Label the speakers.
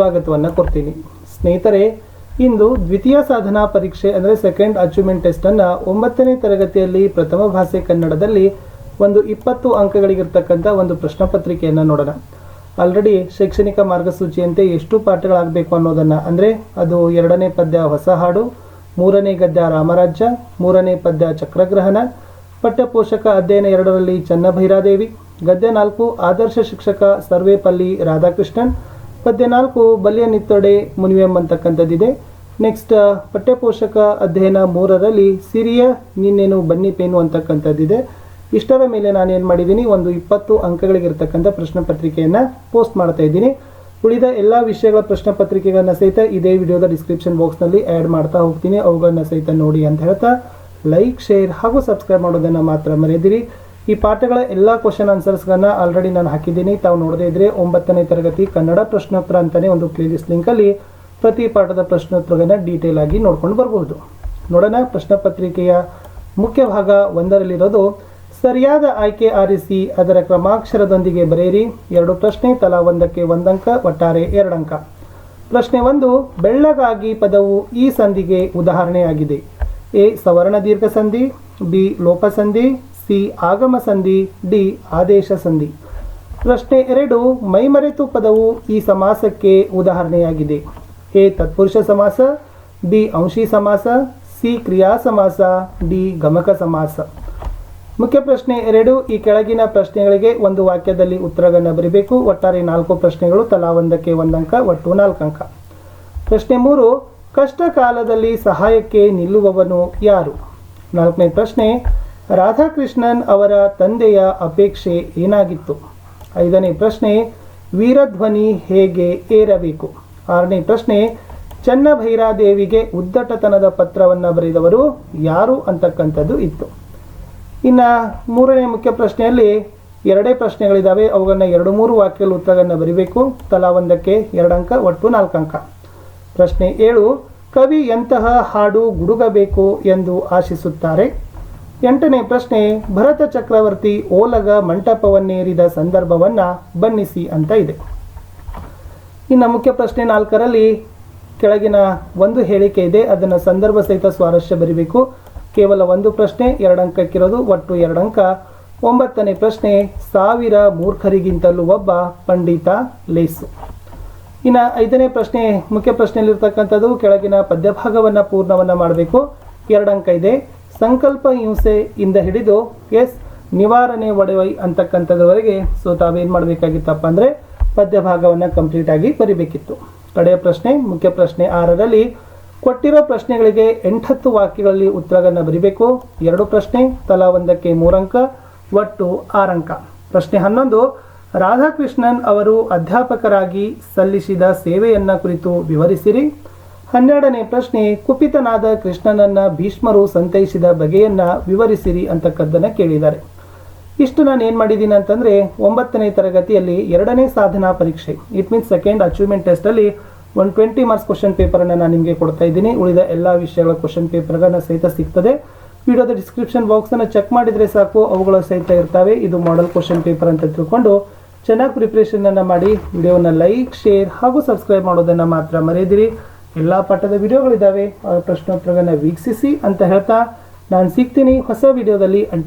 Speaker 1: ಸ್ವಾಗತವನ್ನು ಕೊಡ್ತೀನಿ. ಸ್ನೇಹಿತರೆ, ಇಂದು ದ್ವಿತೀಯ ಸಾಧನಾ ಪರೀಕ್ಷೆ ಅಂದರೆ ಸೆಕೆಂಡ್ ಅಚೀವ್ಮೆಂಟ್ ಟೆಸ್ಟನ್ನು ಒಂಬತ್ತನೇ ತರಗತಿಯಲ್ಲಿ ಪ್ರಥಮ ಭಾಷೆ ಕನ್ನಡದಲ್ಲಿ ಒಂದು ಇಪ್ಪತ್ತು ಅಂಕಗಳಿಗಿರ್ತಕ್ಕಂಥ ಒಂದು ಪ್ರಶ್ನೆ ಪತ್ರಿಕೆಯನ್ನು ನೋಡೋಣ. ಆಲ್ರೆಡಿ ಶೈಕ್ಷಣಿಕ ಮಾರ್ಗಸೂಚಿಯಂತೆ ಎಷ್ಟು ಪಾಠಗಳಾಗಬೇಕು ಅನ್ನೋದನ್ನು ಅಂದರೆ ಅದು ಎರಡನೇ ಪದ್ಯ ಹೊಸ ಹಾಡು ಮೂರನೇ ಗದ್ಯ ರಾಮರಾಜ್ಯ, ಮೂರನೇ ಪದ್ಯ ಚಕ್ರಗ್ರಹಣ, ಪಠ್ಯಪೋಷಕ ಅಧ್ಯಯನ ಎರಡರಲ್ಲಿ ಚನ್ನಭೈರಾದೇವಿ, ಗದ್ಯ ನಾಲ್ಕು ಆದರ್ಶ ಶಿಕ್ಷಕ ಸರ್ವೇಪಲ್ಲಿ ರಾಧಾಕೃಷ್ಣನ್ ಪದ್ಯ ನಾಲ್ಕು ಬಲ್ಯ ನಿತ್ತೊಡೆ ಮುನಿವೆಂ ಅಂತಕ್ಕಂಥದ್ದಿದೆ ನೆಕ್ಸ್ಟ್ ಪಠ್ಯಪೋಷಕ ಅಧ್ಯಯನ ಮೂರರಲ್ಲಿ ಸಿರಿಯ ನಿನ್ನೇನು ಬನ್ನಿ ಪೇನು ಅಂತಕ್ಕಂಥದ್ದಿದೆ. ಇಷ್ಟರ ಮೇಲೆ ನಾನು ಏನು ಮಾಡಿದ್ದೀನಿ, ಒಂದು ಇಪ್ಪತ್ತು ಅಂಕಗಳಿಗಿರ್ತಕ್ಕಂಥ ಪ್ರಶ್ನೆ ಪತ್ರಿಕೆಯನ್ನು ಪೋಸ್ಟ್ ಮಾಡ್ತಾ ಇದ್ದೀನಿ. ಉಳಿದ ಎಲ್ಲ ವಿಷಯಗಳ ಪ್ರಶ್ನೆ ಪತ್ರಿಕೆಗಳನ್ನು ಸಹಿತ ಇದೇ ವಿಡಿಯೋದ ಡಿಸ್ಕ್ರಿಪ್ಷನ್ ಬಾಕ್ಸ್ನಲ್ಲಿ ಆ್ಯಡ್ ಮಾಡ್ತಾ ಹೋಗ್ತೀನಿ. ಅವುಗಳನ್ನ ಸಹಿತ ನೋಡಿ ಅಂತ ಹೇಳ್ತಾ ಲೈಕ್ ಶೇರ್ ಹಾಗೂ ಸಬ್ಸ್ಕ್ರೈಬ್ ಮಾಡೋದನ್ನು ಮಾತ್ರ ಮರೆಯದಿರಿ ಈ ಪಾಠಗಳ ಎಲ್ಲ ಕ್ವಶನ್ ಆನ್ಸರ್ಸ್ಗಳನ್ನ ಆಲ್ರೆಡಿ ನಾನು ಹಾಕಿದ್ದೀನಿ. ತಾವು ನೋಡದೇ ಇದ್ರೆ ಒಂಬತ್ತನೇ ತರಗತಿ ಕನ್ನಡ ಪ್ರಶ್ನೋತ್ತರ ಅಂತಲೇ ಒಂದು ಪ್ಲೇಲಿಸ್ಟ್ ಲಿಂಕಲ್ಲಿ ಪ್ರತಿ ಪಾಠದ ಪ್ರಶ್ನೋತ್ತರಗಳನ್ನ ಡೀಟೇಲ್ ಆಗಿ ನೋಡ್ಕೊಂಡು ಬರಬಹುದು. ನೋಡೋಣ ಪ್ರಶ್ನೆ ಪತ್ರಿಕೆಯ ಮುಖ್ಯ ಭಾಗ ಒಂದರಲ್ಲಿರೋದು, ಸರಿಯಾದ ಆಯ್ಕೆ ಆರಿಸಿ, ಅದರ ಕ್ರಮಾಕ್ಷರದೊಂದಿಗೆ ಬರೆಯಿರಿ. ಎರಡು ಪ್ರಶ್ನೆ, ತಲಾ ಒಂದಕ್ಕೆ ಒಂದಂಕ, ಒಟ್ಟಾರೆ ಎರಡಂಕ. ಪ್ರಶ್ನೆ ಒಂದು, ಬೆಳ್ಳಗಾಗಿ ಪದವು ಈ ಸಂಧಿಗೆ ಉದಾಹರಣೆಯಾಗಿದೆ. ಎ, ಸವರ್ಣ ದೀರ್ಘ ಸಂಧಿ, ಬಿ, ಲೋಪ ಸಂಧಿ ಸಿ ಆಗಮ ಸಂಧಿ, ಡಿ ಆದೇಶ ಸಂಧಿ. ಪ್ರಶ್ನೆ ಎರಡು, ಮೈಮರೆತು ಪದವು ಈ ಸಮಾಸಕ್ಕೆ ಉದಾಹರಣೆಯಾಗಿದೆ. ಎ ತತ್ಪುರುಷ ಸಮಾಸ, ಬಿ ಅಂಶಿ ಸಮಾಸ, ಸಿ ಕ್ರಿಯಾ ಸಮಾಸ, ಡಿ ಗಮಕ ಸಮಾಸ. ಮುಖ್ಯ ಪ್ರಶ್ನೆ ಎರಡು, ಈ ಕೆಳಗಿನ ಪ್ರಶ್ನೆಗಳಿಗೆ ಒಂದು ವಾಕ್ಯದಲ್ಲಿ ಉತ್ತರಗಳನ್ನು ಬರೀಬೇಕು. ಒಟ್ಟಾರೆ ನಾಲ್ಕು ಪ್ರಶ್ನೆಗಳು, ತಲಾ ಒಂದಕ್ಕೆ ಒಂದಂಕ ಒಟ್ಟು ನಾಲ್ಕು ಅಂಕ. ಪ್ರಶ್ನೆ ಮೂರು ಕಷ್ಟ ಕಾಲದಲ್ಲಿ ಸಹಾಯಕ್ಕೆ ನಿಲ್ಲುವವನು ಯಾರು? ನಾಲ್ಕನೇ ಪ್ರಶ್ನೆ ರಾಧಾಕೃಷ್ಣನ್ ಅವರ ತಂದೆಯ ಅಪೇಕ್ಷೆ ಏನಾಗಿತ್ತು? ಐದನೇ ಪ್ರಶ್ನೆ, ವೀರಧ್ವನಿ ಹೇಗೆ ಏರಬೇಕು? ಆರನೇ ಪ್ರಶ್ನೆ, ಚನ್ನಭೈರಾದೇವಿಗೆ ಉದ್ದಟತನದ ಪತ್ರವನ್ನು ಬರೆದವರು ಯಾರು ಅಂತಕ್ಕಂಥದ್ದು ಇತ್ತು. ಇನ್ನು ಮೂರನೇ ಮುಖ್ಯ ಪ್ರಶ್ನೆಯಲ್ಲಿ ಎರಡೇ ಪ್ರಶ್ನೆಗಳಿದ್ದಾವೆ ಅವುಗಳನ್ನು ಎರಡು ಮೂರು ವಾಕ್ಯಗಳ ಉತ್ತರಗಳನ್ನು ಬರೀಬೇಕು. ತಲಾ ಒಂದಕ್ಕೆ ಎರಡು ಅಂಕ, ಒಟ್ಟು ನಾಲ್ಕು ಅಂಕ. ಪ್ರಶ್ನೆ ಏಳು, ಕವಿ ಎಂತಹ ಹಾಡು ಗುಡುಗಬೇಕು ಎಂದು ಆಶಿಸುತ್ತಾರೆ? ಎಂಟನೇ ಪ್ರಶ್ನೆ, ಭರತ ಚಕ್ರವರ್ತಿ ಓಲಗ ಮಂಟಪವನ್ನೇರಿದ ಸಂದರ್ಭವನ್ನು ಬಣ್ಣಿಸಿ ಅಂತ ಇದೆ. ಇನ್ನು ಮುಖ್ಯ ಪ್ರಶ್ನೆ ನಾಲ್ಕರಲ್ಲಿ ಕೆಳಗಿನ ಒಂದು ಹೇಳಿಕೆ ಇದೆ, ಅದನ್ನು ಸಂದರ್ಭ ಸಹಿತ ಸ್ವಾರಸ್ಯ ಬರೀಬೇಕು. ಕೇವಲ ಒಂದು ಪ್ರಶ್ನೆ ಎರಡು ಅಂಕಕ್ಕಿರೋದು ಒಟ್ಟು ಎರಡು ಅಂಕ ಒಂಬತ್ತನೇ ಪ್ರಶ್ನೆ, ಸಾವಿರ ಮೂರ್ಖರಿಗಿಂತಲೂ ಒಬ್ಬ ಪಂಡಿತ ಲೇಸು. ಇನ್ನು ಐದನೇ ಪ್ರಶ್ನೆ, ಮುಖ್ಯ ಪ್ರಶ್ನೆಯಲ್ಲಿರ್ತಕ್ಕಂಥದ್ದು ಕೆಳಗಿನ ಪದ್ಯಭಾಗವನ್ನು ಪೂರ್ಣವನ್ನು ಮಾಡಬೇಕು. ಎರಡು ಅಂಕ ಇದೆ. ಸಂಕಲ್ಪ ಇಂದ ಹಿಡಿದು ಎಸ್ ನಿವಾರಣೆ ಒಡೆವೈ ಅಂತಕ್ಕಂಥದ್ರವರೆಗೆ ಸೊ ತಾವೇನು ಮಾಡಬೇಕಾಗಿತ್ತಪ್ಪ ಅಂದರೆ ಪದ್ಯಭಾಗವನ್ನು ಕಂಪ್ಲೀಟ್ ಆಗಿ ಬರಿಬೇಕಿತ್ತು. ಕಡೆಯ ಪ್ರಶ್ನೆ, ಮುಖ್ಯ ಪ್ರಶ್ನೆ ಆರರಲ್ಲಿ, ಕೊಟ್ಟಿರೋ ಪ್ರಶ್ನೆಗಳಿಗೆ ಎಂಟತ್ತು ವಾಕ್ಯಗಳಲ್ಲಿ ಉತ್ತರಗಳನ್ನು ಬರಿಬೇಕು. ಎರಡು ಪ್ರಶ್ನೆ, ತಲಾ ಒಂದಕ್ಕೆ ಮೂರಂಕ, ಒಟ್ಟು ಆರಂಕ. ಪ್ರಶ್ನೆ ಹನ್ನೊಂದು, ರಾಧಾಕೃಷ್ಣನ್ ಅವರು ಅಧ್ಯಾಪಕರಾಗಿ ಸಲ್ಲಿಸಿದ ಸೇವೆಯನ್ನು ಕುರಿತು ವಿವರಿಸಿರಿ. ಹನ್ನೆರಡನೇ ಪ್ರಶ್ನೆ, ಕುಪಿತನಾದ ಕೃಷ್ಣನನ್ನ ಭೀಷ್ಮರು ಸಂತೈಸಿದ ಬಗೆಯನ್ನ ವಿವರಿಸಿರಿ ಅಂತಕ್ಕದ್ದನ್ನು ಕೇಳಿದ್ದಾರೆ. ಇಷ್ಟು ನಾನು ಏನು ಮಾಡಿದ್ದೀನಿ ಅಂತಂದರೆ, ಒಂಬತ್ತನೇ ತರಗತಿಯಲ್ಲಿ ಎರಡನೇ ಸಾಧನಾ ಪರೀಕ್ಷೆ. ಇಟ್ ಮೀನ್ಸ್ ಸೆಕೆಂಡ್ ಅಚೀವ್ಮೆಂಟ್ ಟೆಸ್ಟಲ್ಲಿ ಒನ್ ಟ್ವೆಂಟಿ ಮಾರ್ಕ್ಸ್ ಕ್ವಶನ್ ಪೇಪರನ್ನು ನಾನು ನಿಮಗೆ ಕೊಡ್ತಾ ಇದ್ದೀನಿ. ಉಳಿದ ಎಲ್ಲ ವಿಷಯಗಳ ಕ್ವಶನ್ ಪೇಪರ್ಗಳನ್ನ ಸಹಿತ ಸಿಗ್ತದೆ. ವಿಡಿಯೋದ ಡಿಸ್ಕ್ರಿಪ್ಷನ್ ಬಾಕ್ಸನ್ನು ಚೆಕ್ ಮಾಡಿದರೆ ಸಾಕು, ಅವುಗಳು ಸಹಿತ ಇರ್ತವೆ. ಇದು ಮಾಡೆಲ್ ಕ್ವಶನ್ ಪೇಪರ್ ಅಂತ ತಿಳ್ಕೊಂಡು ಚೆನ್ನಾಗಿ ಪ್ರಿಪ್ರೇಷನನ್ನು ಮಾಡಿ, ವಿಡಿಯೋನ ಲೈಕ್ ಶೇರ್ ಹಾಗೂ ಸಬ್ಸ್ಕ್ರೈಬ್ ಮಾಡೋದನ್ನು ಮಾತ್ರ ಮರೆಯದಿರಿ ಎಲ್ಲ ಪಾಠದ ವಿಡಿಯೋಗಳಿದ್ದಾವೆ. ಆ ಪ್ರಶ್ನೋತ್ತರಗಳನ್ನು ವೀಕ್ಷಿಸಿ ಅಂತ ಹೇಳ್ತಾ ನಾನು ಸಿಗ್ತೀನಿ ಹೊಸ ವಿಡಿಯೋದಲ್ಲಿ. ಅಂಟಿ